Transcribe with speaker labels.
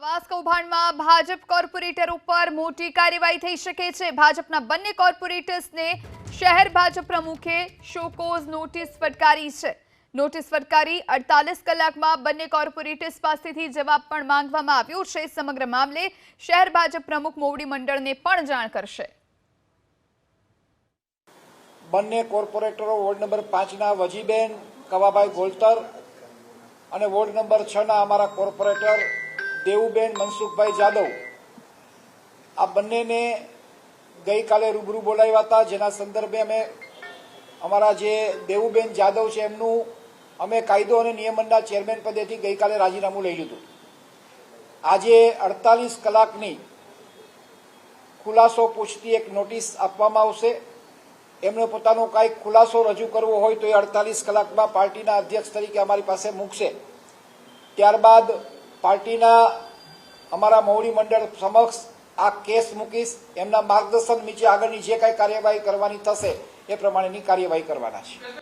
Speaker 1: આવાસ કૌભાંડમાં ભાજપ કોર્પોરેટર ઉપર મોટી કાર્યવાહી થઈ શકે છે. ભાજપના બંને કોર્પોરેટર્સને શહેર ભાજપ પ્રમુખે શોકોઝ નોટિસ ફટકારી છે. નોટિસ ફટકારી અડતાલીસ કલાકમાં બંને કોર્પોરેટર્સ પાસેથી જવાબ પણ માંગવામાં આવ્યો છે. સમગ્ર મામલે શહેર ભાજપ પ્રમુખ મોવડી મંડળને પણ જાણ કરશે.
Speaker 2: બંને કોર્પોરેટરો વોર્ડ નંબર પાંચના વજીબેન, કવાભાઈ ગોલતર અને વોર્ડ નંબર છના અમારા કોર્પોરેટર દેવુબેન મનસુખભાઈ જાદવ. આ બંનેને ગઈકાલે રૂબરૂ બોલાવ્યા હતા. જેના સંદર્ભે અમે અમારા જે દેવુબેન જાદવ છે એમનું અમે કાયદો અને નિયમનના ચેરમેન પદેથી ગઈકાલે રાજીનામું લઈ લીધું. આજે અડતાલીસ કલાકની ખુલાસો પૂછતી એક નોટિસ આપવામાં આવશે. એમણે પોતાનો કાંઈક ખુલાસો રજૂ કરવો હોય તો એ અડતાલીસ કલાકમાં પાર્ટીના અધ્યક્ષ તરીકે અમારી પાસે મૂકશે. ત્યારબાદ પાર્ટીના અમારા મોવડી મંડળ સમક્ષ આ કેસ મૂકીશ, એમના માર્ગદર્શન નીચે આગળની જે કાંઈ કાર્યવાહી કરવાની થશે, એ પ્રમાણેની કાર્યવાહી કરવાના છે.